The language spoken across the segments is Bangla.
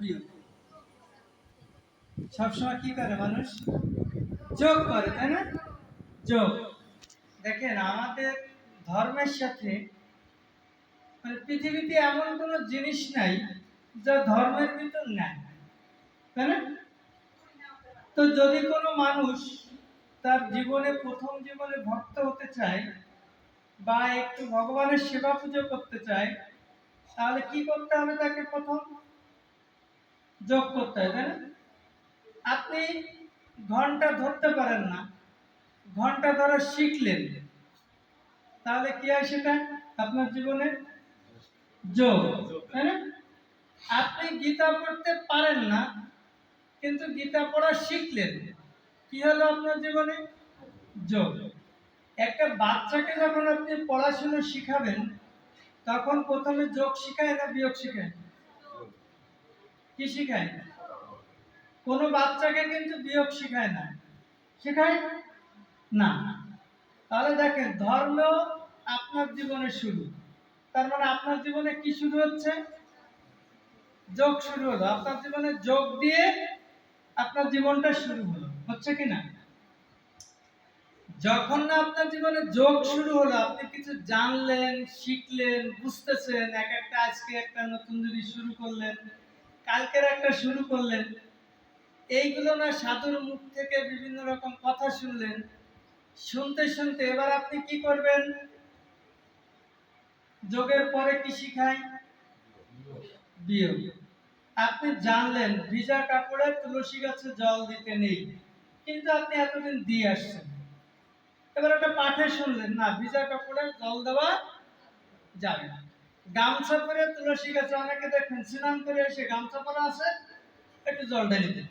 বিয়োগ সবসময় কি করে মানুষ? যোগ করে, তাই না? যোগ। দেখেন, আমাদের ধর্মের সাথে মানে পৃথিবীতে এমন কোনো জিনিস নাই যা ধর্মের ভিতর তাই না? তো যদি কোনো মানুষ তার জীবনে, প্রথম জীবনে ভক্ত হতে চায় বা একটু ভগবানের সেবা পুজো করতে চায়, তাহলে কি করতে হবে তাকে প্রথম? যোগ করতে হবে তাই আপনি ঘণ্টা ধরতে পারেন না। ঘণ্টা ধরা শিখলেন। তাহলে কি হয় সেটা? আপনার জীবনে যোগ, তাই না? আপনি গীতা পড়তে পারেন না, কিন্তু গীতা পড়া শিখলেন। কি হলো আপনার জীবনে? যোগ। একটা বাচ্চাকে যখন আপনি পড়াশোনা শিখাবেন, তখন প্রথমে যোগ শিখায় না বিয়োগ শিখায়? কি শিখায়? কোনো বাচ্চাকে কিন্তু বিয়োগ শিখায় না। শেখায়? না। তাহলে দেখেন, ধর্ম আপনার জীবনে শুরু। তার মানে আপনার জীবনে কি শুরু হচ্ছে? যোগ শুরু হলো। আপনার জীবনে যোগ দিয়ে আপনার জীবনটা শুরু হলো। হচ্ছে কি না? যখন না আপনার জীবনে যোগ শুরু হলো, আপনি কিছু জানলেন, শিখলেন, বুঝতেছেন, এক একটা আজকে একটা নতুন জিনিস শুরু করলেন কালকের একটা শুরু করলেন। এইগুলো না সাধুর মুখ থেকে বিভিন্ন রকম কথা শুনলেন। শুনতে শুনতে এবার আপনি কি করবেন? যোগের পরে কি শিখায় বিয়োগ। আপনি জানলেন ভিজা কাপড়ে তুলসী গাছে জল দিতে নেই, কিন্তু আপনি এতদিন দিয়ে আসছেন। এবার একটা পাঠে শুনলেন, না, ভিজা কাপড়ে জল দেওয়া যাবে না। গামছা পরে তুলসী গাছে অনেকে দেখেন স্নান করে এসে গামছা পরা আছে, একটু জল ঢেলে দিন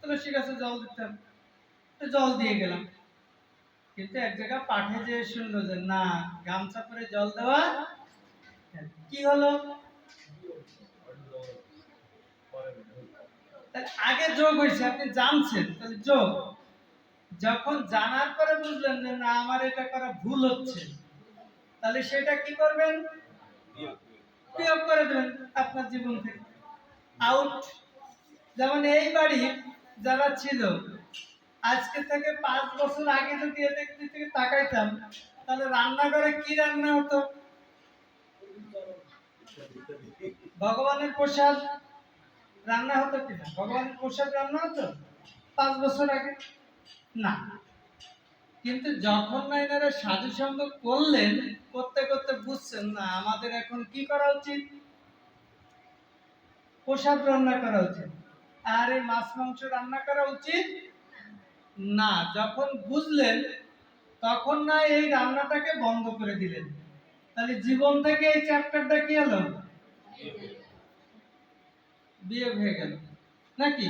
তুলসী গাছে জল দিতাম, একটু জল দিয়ে গেলাম। কিন্তু এক জায়গা পাঠে যে শুনলো যে, না, গামছা পরে জল দেওয়া কি হলো? আগে যোগ হয়েছে, আপনি জানছেন, তাহলে যোগ। যখন জানার পরে বুঝলেন যে, না, আমার এটা করা ভুল হচ্ছে। তাহলে সেটা কি করবেন? বিয়োগ করে দেবেন আপনার জীবন থেকে। আউট যেমন এই বাড়ি যারা ছিল, আজকে থেকে পাঁচ বছর আগে যদি এদের থেকে তাকাইতাম, তাহলে রান্নাঘরে কি রান্না হতো? ভগবানের প্রসাদ রান্না হতো কিনা? ভগবানের প্রসাদ রান্না হতো? পাঁচ বছর আগে? না। কিন্তু যখন না এনারা সাধু সঙ্গ করলেন, করতে করতে বুঝছেন, না, আমাদের এখন কি করা উচিত? প্রসাদ রান্না করা উচিত। আর এই মাছ, মাংস রান্না করা উচিত? না, যখন বুঝলেন, তখন না এই রান্নাটাকে বন্ধ করে দিলেন। তাহলে জীবন থেকে এই চ্যাপ্টারটা কি হলো? বিয়োগ হয়ে গেল। নাকি?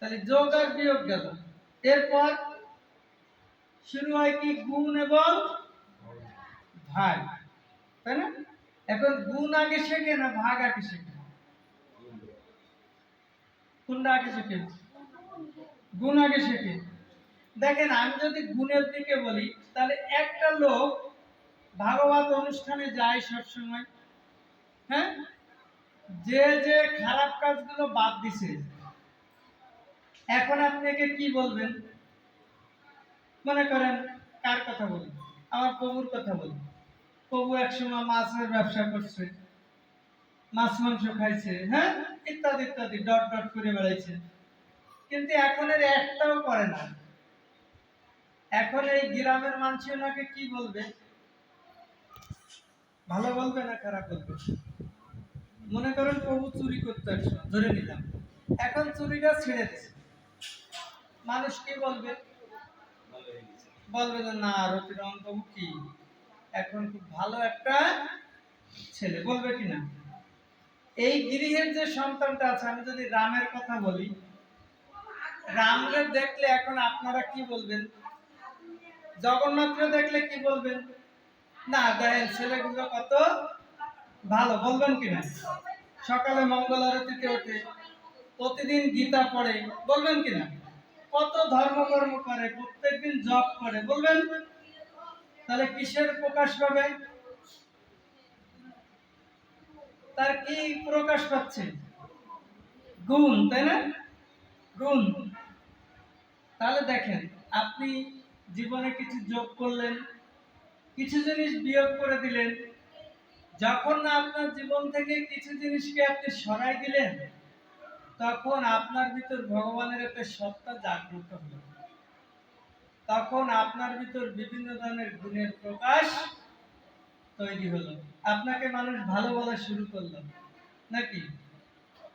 তাহলে যোগ আর বিয়োগ গেল। এরপর শুরু হয় কি গুণ এবং ভাগ? তাই না? এখন গুণ আগে শেখে না ভাগ আগে শেখে? কোনটা আগে শেখে? গুণ আগে শেখে। দেখেন, আমি যদি গুণের দিকে বলি, তাহলে একটা লোক ভাগবত অনুষ্ঠানে যায় সবসময় হ্যাঁ? যে যে খারাপ কাজগুলো বাদ দিছে। এখন আপনি একে কি বলবেন? মনে করেন, কার কথা বলি? আমার প্রভুর কথা বলি। প্রভু একসময় মাছের ব্যবসা করছে। মাছ, মাংস খাইছে হ্যাঁ? ইত্যাদি ইত্যাদি, ডট ডট করে বেড়াইছে। কিন্তু এখন এর একটাও করে না। এখন এই গ্রামের মানুষ ওনাকে কি বলবে? ভালো বলবে না খারাপ বলবে? মনে করেন প্রভু চুরি করতে ধরে নিলাম। এখন চুরিটা ছেড়ে দিচ্ছে মানুষ কি বলবে? বলবে যে, না রতিরমন বাবু কি? এখন খুব ভালো একটা ছেলে। বলবে কি না? এই গৃহের যে সন্তানটা আছে, আমি যদি রামের কথা বলি রামকে দেখলে এখন আপনারা কি বলবেন? জগন্নাথকে দেখলে কি বলবেন? না, দেখেন, ছেলেগুলো কত ভালো, বলবেন কি না? সকালে মঙ্গল আরতিতে ওঠে, প্রতিদিন গীতা পড়ে, বলবেন কি না? কত ধর্মকর্ম করে, প্রত্যেকদিন জব করে, বলবেন? তাহলে কিসের প্রকাশ পাবে? তার কি প্রকাশ পাচ্ছে? গুণ, তাই না? গুণ। তাহলে দেখেন, আপনি জীবনে কিছু যোগ করলেন, কিছু জিনিস বিয়োগ করে দিলেন, যখন না আপনার জীবন থেকে কিছু জিনিসকে আপনি সরাই দিলেন তখন আপনার ভিতর ভগবানের একটা সত্তা জাগ্রত হলো। তখন আপনার ভিতর বিভিন্ন ধরনের গুণের প্রকাশ তৈরি হলো। আপনাকে মানুষ ভালো বলা শুরু করল। নাকি?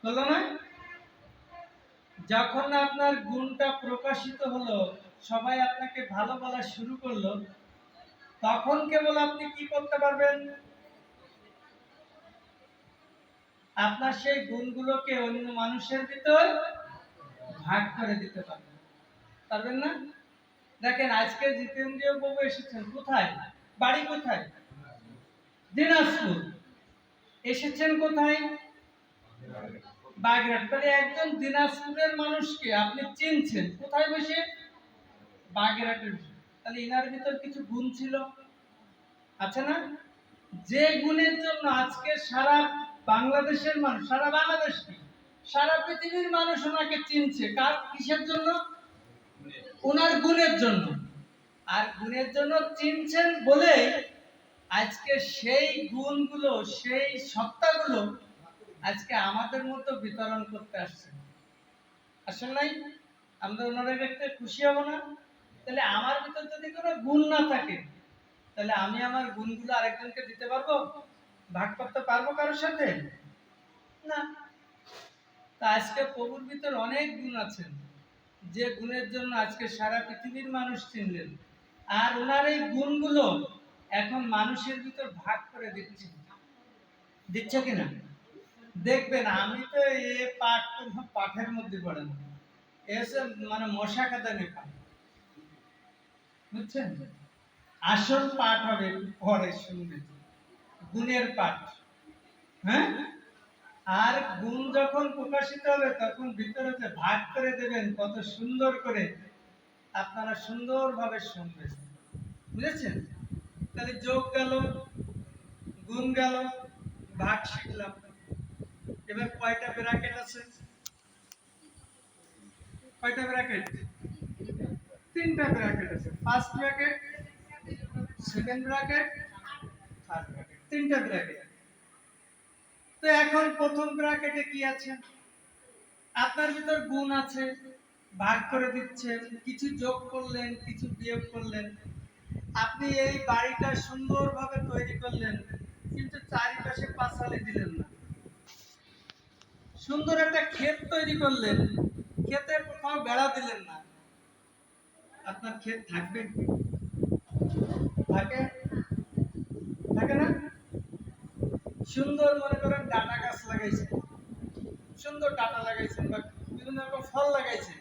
হলো না? যখন আপনার গুণটা প্রকাশিত হলো, সবাই আপনাকে ভালো বলা শুরু করল, তখন কেবল আপনি কি করতে পারবেন? আপনার সেই গুণগুলোকে অন্য মানুষের ভিতর ভাগ করে দিতে পারবেন। পারবেন না? দেখেন, আজকে জিতেন্দ্রীয় বাবু এসেছেন কোথায়? বাড়ি কোথায়? দিনাজপুর। এসেছেন কোথায়? বাগেরহাট। তাহলে একজন দিনাজপুরের মানুষকে আপনি চিনছেন। কোথায় বসে? বাগেরহাটের তাহলে ইনার ভিতর কিছু গুণ ছিল? আছে না? যে গুণের জন্য আজকে সারা বাংলাদেশের মানুষ, সারা বাংলাদেশ সারা পৃথিবীর মানুষ ওনাকে চিনছে। কার, কিসের জন্য? ওনার গুণের জন্য। আর গুণের জন্য চিনছেন বলে আজকে সেই গুণগুলো, সেই সত্তাগুলো আজকে আমাদের মতো বিতরণ করতে আসছে আসলে নাই? আমরা ওনারা দেখতে খুশি হব না? তাহলে আমার ভিতর যদি কোনো গুণ না থাকে, তাহলে আমি আমার গুণগুলো আরেকজনকে দিতে পারব? ভাগ করতে পারব কারোর সাথে? না। তা আজকে প্রভুর ভিতর অনেক গুণ আছেন। যে গুণের জন্য আজকে সারা পৃথিবীর মানুষ চিনলেন। আর ওনার এই গুণগুলো এখন মানুষের ভিতর ভাগ করে দিচ্ছে। দিচ্ছে কিনা দেখবেন, আমি তো এ পাঠ কোনো পাঠের মধ্যে পড়ে না। এসে মানে মশা খাতা লেখা বুঝছেন? আসল পাঠ হবে পরে শুনবে গুণের পাঠ। হ্যাঁ? আর গুণ যখন প্রকাশিত হবে, তখন ভিতরেতে ভাগ করে দেবেন কত সুন্দর করে। আপনারা সুন্দরভাবে শুনবেন। বুঝেছেন? তাহলে যোগ গেল, গুণ গেল, ভাগ শিখলাম। এবার কয়টা ব্র্যাকেট আছে? কয়টা ব্র্যাকেট তিনটা ব্র্যাকেট আছে। First bracket second bracket third bracket তিনটা ব্র্যাকেট তো এখন প্রথম ব্র্যাকেটে কি আছে? আপনার ভিতর গুণ আছে, ভাগ করে দিচ্ছে কিছু যোগ করলেন, কিছু বিয়োগ করলেন। আপনি এই বাড়িটা সুন্দরভাবে তৈরি করলেন, কিন্তু চারিপাশে পাঁচালি দিলেন না। সুন্দর একটা ক্ষেত তৈরি করলেন, ক্ষেতে কোথাও বেড়া দিলেন না। আপনার ক্ষেত থাকবে থাকে থাকে না সুন্দর মনে করেন ডাটা গাছ লাগাইছে। সুন্দর ডাটা লাগাইছেন বা বিভিন্ন রকম ফল লাগাইছে।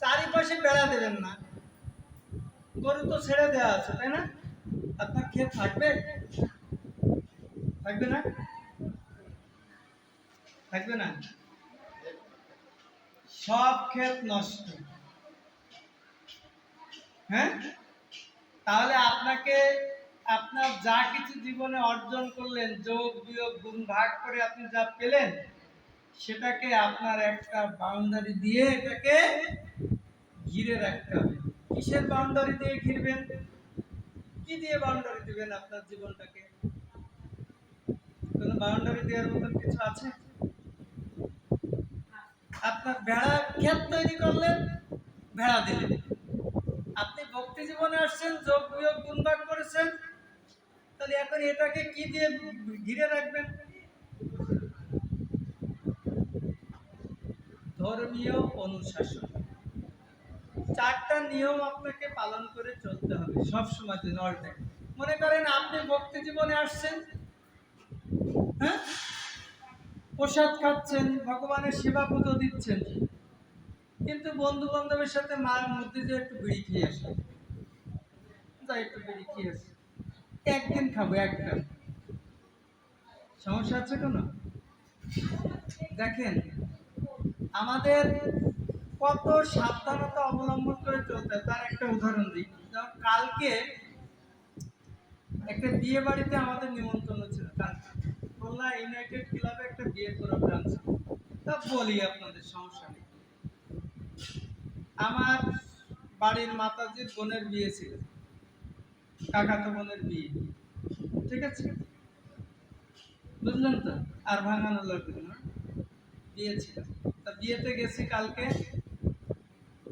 চারিপাশে বেড়া দেবেন না। গরু তো ছেড়ে দেওয়া আছে, তাই না? আপনার ক্ষেত থাকবে? থাকবে না? থাকবে না? সব ক্ষেত নষ্ট। হ্যাঁ? তাহলে আপনাকে আপনার যা কিছু জীবনে অর্জন করলেন, যোগ, বিয়োগ, গুণ, ভাগ করে আপনি যা পেলেন, সেটাকে আপনার একটা বাউন্ডারি দিয়ে এটাকে ঘিরে রাখতে হবে। কিসের বাউন্ডারি দিয়ে ঘিরবেন? কি দিয়ে বাউন্ডারি দিবেন আপনার জীবনটাকে? কোনো বাউন্ডারি দেওয়ার মতন কিছু আছে? আপনার ভেড়া ক্ষেত তৈরি করলেন, ভেড়া দিলেন। আপনি ভক্তি জীবনে আসছেন, যোগ, বিয়োগ, গুণ, ভাগ করেছেন তাহলে এখন এটাকে কি দিয়ে ঘিরে রাখবেন? ধর্মীয় অনুশাসন। চারটা নিয়ম আপনাকে পালন করে চলতে হবে সব সময় জন্য অল মনে করেন আপনি ভক্তি জীবনে আসছেন হ্যাঁ? প্রসাদ খাচ্ছেন, ভগবানের সেবা পুজো দিচ্ছেন। কিন্তু বন্ধু বান্ধবের সাথে মার মধ্যে যে একটু বিড়ি খেয়ে আসে যাই একটু বিড়ি খেয়ে আসে একদিন খাব একটা সমস্যা আছে কোনো? দেখেন, আমাদের কত সাবধানতা অবলম্বন করে চলতে তার একটা উদাহরণ দিই। যেমন কালকে একটা বিয়ে বাড়িতে আমাদের নিমন্ত্রণ ছিল কালকে। খুলনা ইউনাইটেড ক্লাবে একটা বিয়ে প্রোগ্রাম ছিল। তা বলি আপনাদের, সমস্যা নেই। আমার বাড়ির মাতাজির বোনের বিয়ে ছিল। কাকাতো বোনের বিয়ে। ঠিক আছে? বুঝলেন তো? আর ভাঙানো লাগবে না। তা বিয়েতে গেছি কালকে।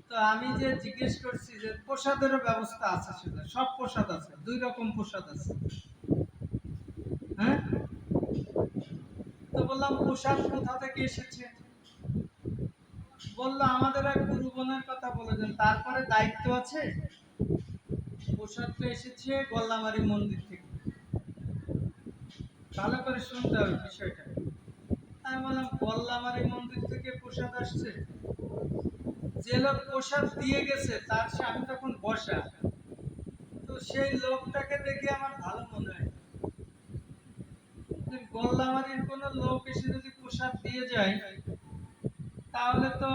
তো আমি যে জিজ্ঞেস করছি যে প্রসাদেরও ব্যবস্থা আছে সেটা, সব প্রসাদ আছে, দুই রকম প্রসাদ আছে। হ্যাঁ? তো বললাম, প্রসাদ কোথা থেকে এসেছে? বলল, আমাদের এক গুরু বোনের কথা বলেছেন। তারপরে দায়িত্ব আছে? প্রসাদটা এসেছে গল্লামারি মন্দির থেকে। ভালো করে শুনতে হবে বিষয়টা। আমি বললাম গল্লামারি মন্দির থেকে প্রসাদ আসছে। যে লোক প্রসাদ দিয়ে গেছে, তার স্বামী তখন বসা তো সেই লোকটাকে দেখে আমার ভালো মনে হয়। গল্লামারির কোনো লোক এসে যদি প্রসাদ দিয়ে যায়, তাহলে তো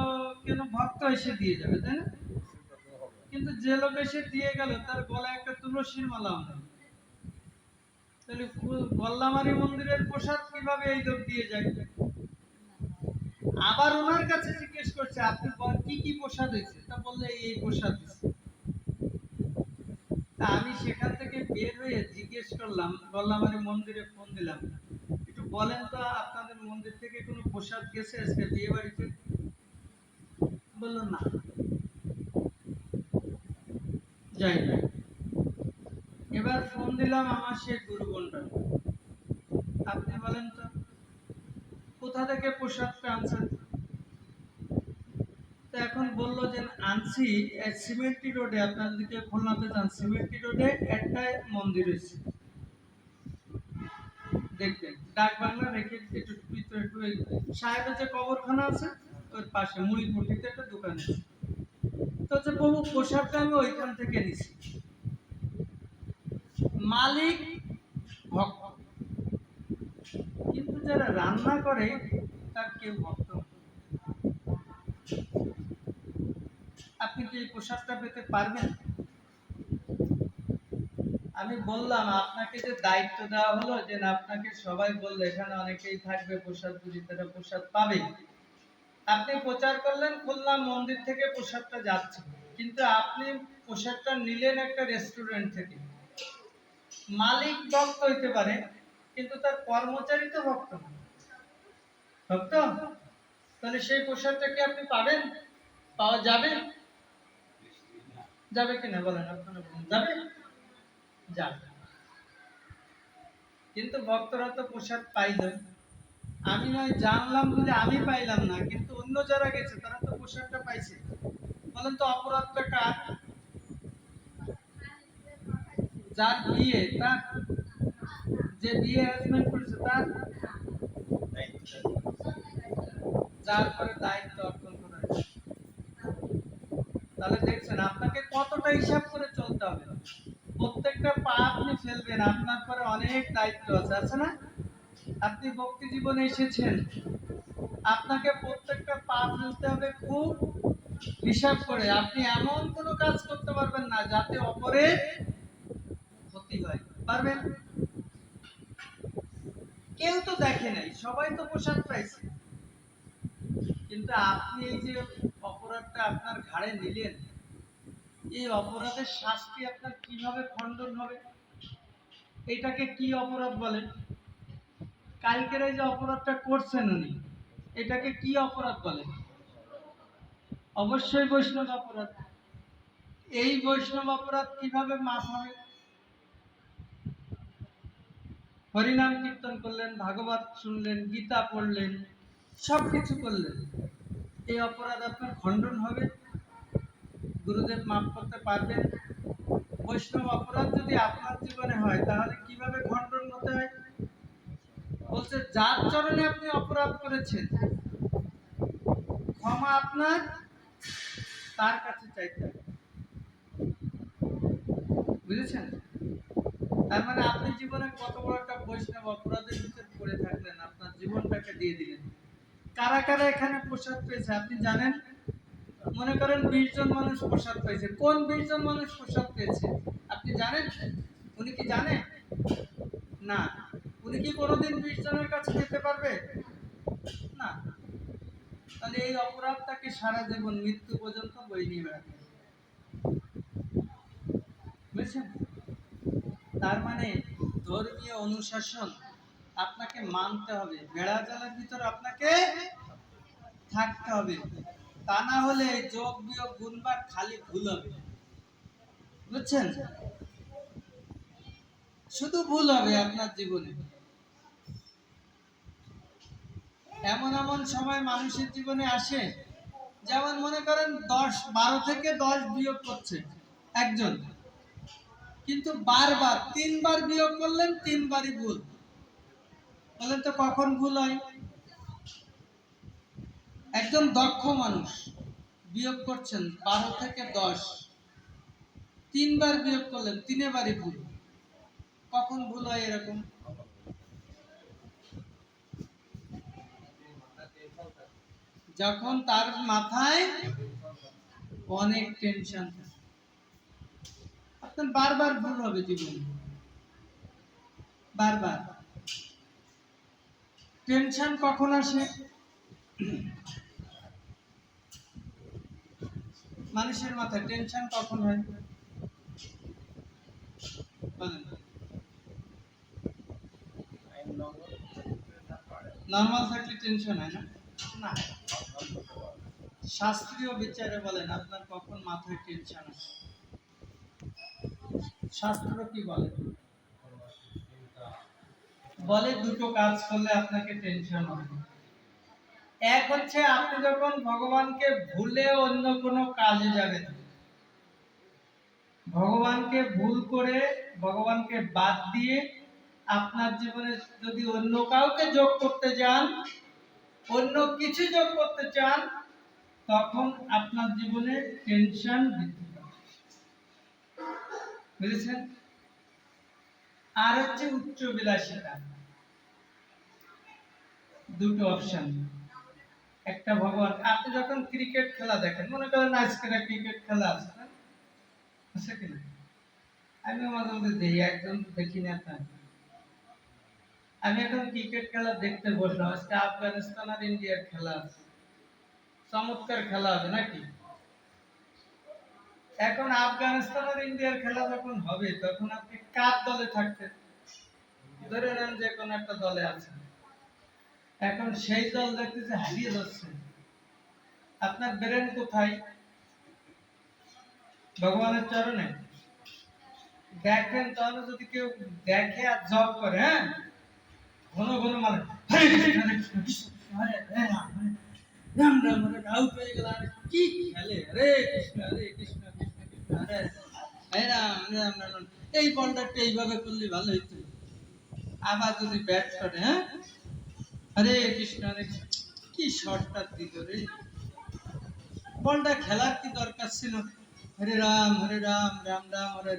কেন ভক্ত এসে দিয়ে যাবে, তাই না? কিন্তু যে লোক এসে দিয়ে গেল, তার গলায় একটা তুলসীর মালা আমরা তাহলে গল্লামারি মন্দিরের প্রসাদ কীভাবে এই লোক দিয়ে যায়? আবার ওনার কাছে জিজ্ঞেস করছে, আপনি কি কি প্রসাদ হয়েছে? তা বললে, এই প্রসাদ তা আমি সেখান থেকে বের হয়ে জিজ্ঞেস করলাম, গল্লামারি মন্দিরে ফোন দিলাম। একটু বলেন তো, আপনাদের মন্দির থেকে কোনো প্রসাদ গেছে আজকে বিয়ে বাড়িতে বলল, না। যাই না এবার ফোন দিলাম আমার সেই গুরু আপনি বলেন তো, কোথা থেকে প্রসাদটা আনছেন? তো এখন বলল যে আনছি সিমেন্টি রোডে, আপনার দিকে খুলনাতে যান। সিমেন্টি রোডে একটা মন্দির আছে দেখবেন, ডাক বাংলা রেখে একটু সাহেবের যে কবরখানা আছে, ওর পাশে মুড়ি ফুটিতে একটা দোকান আছে। আমি ওইখান থেকে নিছি। মালিক ভক্ত। কিন্তু যারা রান্না করে, তার কেউ ভক্ত আপনি কি এই প্রসাদটা পেতে পারবেন? আমি বললাম, আপনাকে যে দায়িত্ব দেওয়া হলো, যে আপনাকে সবাই বলল, এখানে অনেকেই থাকবে প্রসাদ পুজি তারা প্রসাদ পাবে। আপনি প্রচার করলেন, খুলনা মন্দির থেকে প্রসাদটা যাচ্ছে। কিন্তু আপনি প্রসাদটা নিলেন একটা রেস্টুরেন্ট থেকে। মালিক ভক্ত হইতে পারে, কিন্তু তার কর্মচারী তো ভক্ত ভক্ত? তাহলে সেই প্রসাদটা কি আপনি পাবেন? পাওয়া যাবে? যাবে কিনা বলেন আপনারা যাবে? যাবে। কিন্তু ভক্তরা তো প্রসাদ পাইল আমি নয়, জানলাম বলে আমি পাইলাম না, কিন্তু অন্য যারা গেছে, তারা তো প্রসাদটা পাইছে। বলেন তো অপরাধটা কার? যার বিয়ে, তার যে বিয়ে অ্যারেঞ্জমেন্ট করেছে, তার? যার পরে দায়িত্ব অর্পণ করা। তাহলে দেখছেন, আপনাকে কতটা হিসাব করে চলতে হবে? প্রত্যেকটা পা আপনি ফেলবেন, আপনার পরে অনেক দায়িত্ব আছে আছে না? আপনি ভক্তি জীবনে এসেছেন। আপনাকে প্রত্যেকটা পা ফেলতে হবে খুব হিসাব করে। আপনি এমন কোনো কাজ করতে পারবেন না যাতে অপরের ক্ষতি হয়। পারবেন? কেউ তো দেখে নাই, সবাই তো প্রসাদ পাইছে। কিন্তু আপনি এই যে অপরাধটা আপনার ঘাড়ে নিলেন, এই অপরাধের শাস্তি আপনার কীভাবে খণ্ডন হবে? এটাকে কি অপরাধ বলেন কালকের এই যে অপরাধটা করছেন উনি, এটাকে কি অপরাধ বলে? অবশ্যই বৈষ্ণব অপরাধ। এই বৈষ্ণব অপরাধ কীভাবে মাফ হবে হরিনাম কীর্তন করলেন, ভাগবত শুনলেন, গীতা পড়লেন সব কিছু করলেন। এই অপরাধ আপনার খণ্ডন হবে? গুরুদেব মাফ করতে পারবেন? বৈষ্ণব অপরাধ যদি আপনার জীবনে হয়, তাহলে কীভাবে খণ্ডন হতে হয়? বলছে, যার চরণে আপনি অপরাধ করেছেন, ক্ষমা আপনার, তার কাছে চাইতে বুঝেছেন? তার মানে আপনি জীবনে কত বড় একটা বৈষ্ণব অপরাধের ভিতর পড়ে থাকলেন, আপনার জীবনটাকে দিয়ে দিলেন। কারা কারা এখানে প্রসাদ পেয়েছে, আপনি জানেন? মনে করেন বিশ জন মানুষ প্রসাদ পেয়েছে। কোন বিশ জন মানুষ প্রসাদ পেয়েছে? আপনি জানেন? উনি কি জানেন না। উনি কি কোনোদিন বিশ জনের কাছে যেতে পারবে? না। তাহলে এই অপরাধ তাকে সারা জীবন মৃত্যু পর্যন্ত বই নিয়ে বেড়াতে। বুঝছেন? তার মানে ধর্মীয় অনুশাসন আপনাকে মানতে হবে। বেড়া জালের ভিতর আপনাকে থাকতে হবে। তা না হলে যোগ বিয়োগ গুণবার খালি ভুল হবে। বুঝছেন? শুধু ভুল হবে আপনার জীবনে। এমন এমন সময় মানুষের জীবনে আসে, যেমন মনে করেন দশ, বারো থেকে দশ বিয়োগ করছে একজন। কিন্তু বারবার, তিনবার বিয়োগ করলেন, তিনবারই ভুল। বলেন তো কখন ভুল হয়? একজন দক্ষ মানুষ বিয়োগ করছেন বারো থেকে দশ। তিনবার বিয়োগ করলেন, তিনেবারই ভুল। কখন ভুল হয় এরকম? যখন তার মাথায় অনেক টেনশন থাকে আপনার বারবার ভুল হবে জীবনে। বারবার। টেনশন কখন আসে? মানুষের মাথায় টেনশন কখন হয়? বলেন। নর্মাল থাকলে টেনশন হয় না? না। শাস্ত্রীয় বিচারে বলেন, আপনার কখন মাথায় টেনশন আসে শাস্ত্র কি বলে? বলে দুটো কাজ করলে আপনাকে টেনশন হবে। এক হচ্ছে, আপনি যখন ভগবানকে ভুলে অন্য কোনো কাজে যাবেন, ভগবানকে ভুল করে, ভগবানকে বাদ দিয়ে আপনার জীবনে যদি অন্য কাউকে যোগ করতে যান, অন্য কিছু যোগ করতে চান তখন আপনার জীবনে টেনশন বৃদ্ধি পাবে। বুঝেছেন? আর হচ্ছে উচ্চ বিলাসিতা দুটো অপশন একটা ভগবান, আপনি যখন ক্রিকেট খেলা দেখেন, মনে করেন আজকে ক্রিকেট খেলা আছে? আছে কিনা আমিও মাঝে মাঝে দেখি একজন দেখি না। আমি এখন ক্রিকেট খেলা দেখতে বসলাম, আজকে আফগানিস্তান আর ইন্ডিয়ার খেলা আছে। চমৎকার খেলা হবে নাকি এখন আফগানিস্তান আর ইন্ডিয়ার খেলা যখন হবে তখন আপনি কার দলে থাকতেন ধরে নেন যে কোন একটা দলে আছেন এখন সেই দল দেখতেছে হারিয়ে যাচ্ছে আপনার ব্রেন কোথায় ভগবানের চরণে দেখেন তাহলে যদি কেউ দেখে আর জব করে হ্যাঁ ঘন ঘন মানে রাম রাম আউট হয়ে গেল আর কি খেলে? হরে কৃষ্ণ হরে কৃষ্ণ হরে হরে রাম রাম রাম। এই বলটা এইভাবে করলে ভালো হইতো। আবার যদি ব্যাট করে হ্যাঁ? হরে কৃষ্ণ কৃষ্ণ, কি শটটা দিল রে? বলটা খেলার কি দরকার ছিল? হরে রাম হরে রাম রাম রাম, হরে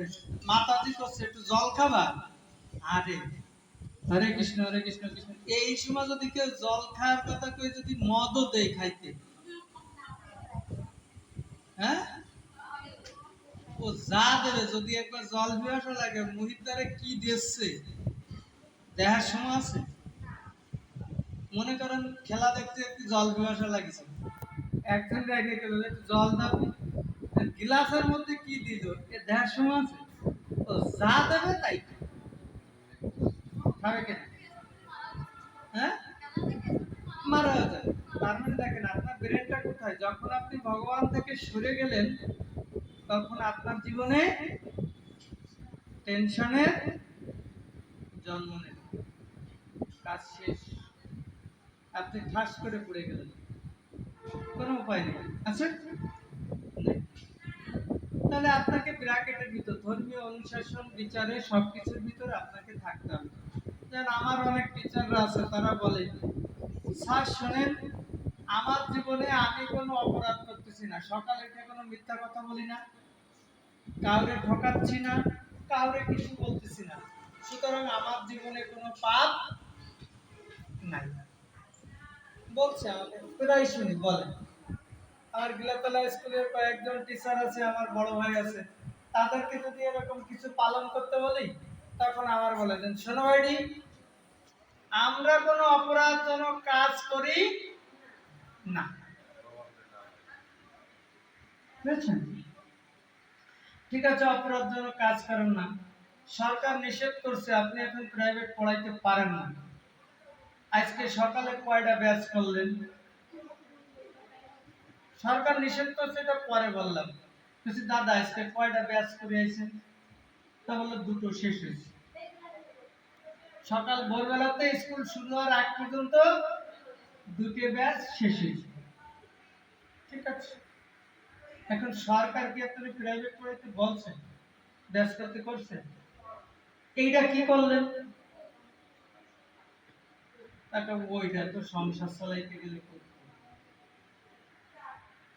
মাতাজি করছে একটু জল খাবা? আরে হরে কৃষ্ণ হরে কৃষ্ণ কৃষ্ণ। এই সময় যদি কেউ জল খাওয়ার কথা যদি মদও দেয় খাইতে। হ্যাঁ? ও যা দেবে, যদি একবার জল পিয়াসা লাগে কি দেখার সময় আছে? মনে করেন খেলা দেখতে একটু জল পিপাসা লাগছে। একজন একটু জল দাবি গিলাসের মধ্যে কি দিল? এ দেখার সময় আছে। ও যা দেবে তাই। খাবে কেন? হ্যাঁ? মারা যাবে তার মানে দেখেন, আপনার ব্রেনটা কোথায়? যখন আপনি ভগবান থেকে সরে গেলেন, তখন আপনার জীবনে টেনশনের জন্ম কাজ শেষ। আপনি ঠাস করে পড়ে গেলেন। কোনো উপায় নেই। আছে। তাহলে আপনাকে ব্র্যাকেটের ভিতর, ধর্মীয় অনুশাসন, বিচারে সবকিছুর ভিতরে আপনাকে থাকতে হবে। যেন আমার অনেক টিচাররা আছে, তারা বলে, স্যার, শোনেন, আমার জীবনে আমি কোনো অপরাধ করতেছি না। সকালে উঠে কোনো মিথ্যা কথা বলি না, কাউরে ঠকাচ্ছি না, কাউরে কিছু বলতেছি না। সুতরাং আমার জীবনে কোনো পাপ নাই। বলছে আমাকে, প্রায় শুনি বলে আমার গিলাতলা স্কুলের কয়েকজন টিচার আছে, আমার বড় ভাই আছে। তাদেরকে যদি এরকম কিছু পালন করতে বলি, তখন আমার বলে দেন, শোনো ভাইডি আমরা কোনো অপরাধজনক কাজ করি না। ঠিক আছে, অপরাধজনক কাজ করেন না। সরকার নিষেধ করছে, আপনি এখন প্রাইভেট পড়াইতে পারেন না। আজকে সকালে কয়টা ব্যাচ করলেন? সরকার নিষেধ করছে এটা পরে বললাম। দাদা, আজকে কয়টা ব্যাচ করে আইছেন? তা বলল, দুটো শেষ হয়েছে। সকাল ভোরবেলাতে স্কুল শুরু হওয়ার আগ পর্যন্ত দুটো ব্যাচ শেষ হয়েছে ঠিক আছে। এখন সরকার কি আপনি প্রাইভেট পড়াইতে বলছে ব্যাচ করতে করছে এইটা কি করলেন? তাকে ওইটা তো সংসার চালাইতে গেলে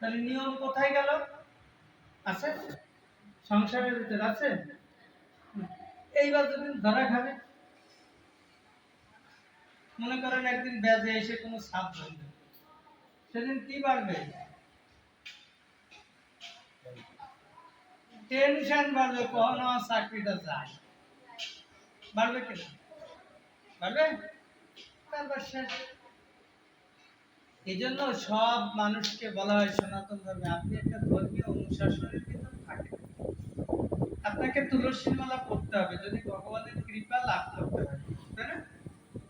তাহলে নিয়ম কোথায় গেল? আছে? সংসারের ভিতরে আছে? এইবার যদি ধরা খাবে। মনে করেন একদিন ব্যাজে এসে কোনো সাপ ধরবে সেদিন কি বাড়বে? টেনশন বাড়বে, কখন আমার চাকরিটা যায়। বাড়বে কি না? বাড়বে? তারপর শেষ। এই জন্য সব মানুষকে বলা হয় সনাতন ধর্মে, আপনি একটা ধর্মীয় অনুশাসনের ভিতর থাকেন। আপনাকে তুলসী মালা পড়তে হবে, যদি ভগবানের কৃপা লাভ করতে হয়।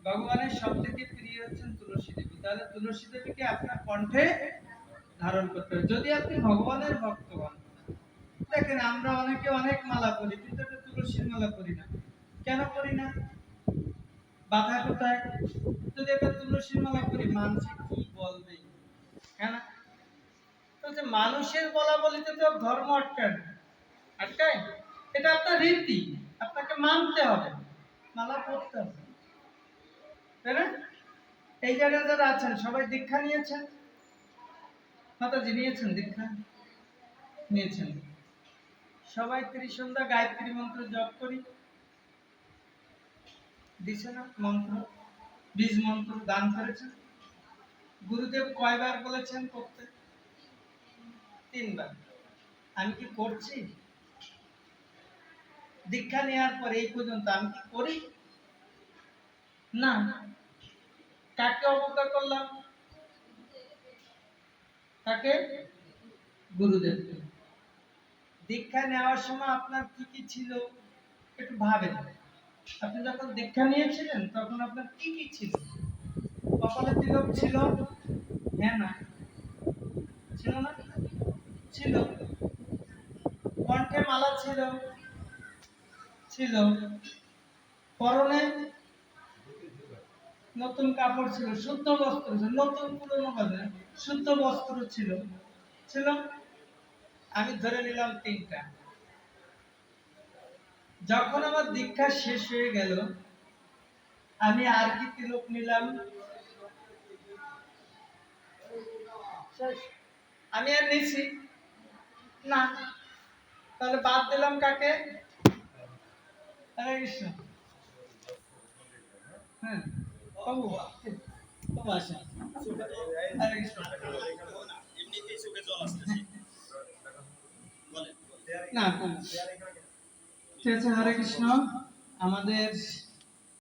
ভগবানের সব থেকে প্রিয় হচ্ছেন তুলসী দেবী। তাহলে তুলসী দেবীকে আপনার কণ্ঠে ধারণ করতে হবে। যদি আপনি ভগবানের ভক্ত হন, দেখেন আমরা অনেকে অনেক মালা করি কিন্তু একটা তুলসীর মালা করি না। কেন করি না? বাধা কোথায়? যদি একটা তুলসীর মালা করি মানুষ কি বলবে? কেন? বলছে, মানুষের বলা বলিতে তো ধর্ম আটকায় না। আটকায়? এটা আপনার রীতি। আপনাকে মানতে হবে। মালা পড়তে হবে। তাই না এই জায়গায় যারা আছেন, সবাই দীক্ষা নিয়েছেন? মাতাজি নিয়েছেন দীক্ষা? নিয়েছেন। সবাই ত্রিসন্ধ্যা গায়ত্রী মন্ত্র জপ করি। দিছে না মন্ত্র? বীজ মন্ত্র দান করেছেন? গুরুদেব কয়বার বলেছেন করতে? তিনবার। আমি কি করছি? দীক্ষা নেওয়ার পরে এই পর্যন্ত আমি কি করি? না। কাকে অবজ্ঞা করলাম? কাকে? গুরুদেবকে। দীক্ষা নেওয়ার সময় আপনার কি কি ছিল? একটু ভাবেন। আপনি যখন দীক্ষা নিয়েছিলেন, তখন আপনার কি কি ছিল? কপালে তিলক ছিল? হ্যাঁ না। ছিল না? ছিল। কণ্ঠে মালা ছিল? ছিল। পরনে নতুন কাপড় ছিল, শুদ্ধ বস্ত্র ছিল, নতুন পুরনো বাজে শুদ্ধ বস্ত্র ছিল ছিল। আমি ধরে নিলাম তিনটা। যখন আমার দীক্ষা শেষ হয়ে গেল, আমি আর কি তিলক নিলাম? আমি আর নিছি। না। তাহলে বাদ দিলাম কাকে? হরে কৃষ্ণ হ্যাঁ। না। ঠিক আছে হরে কৃষ্ণ। আমাদের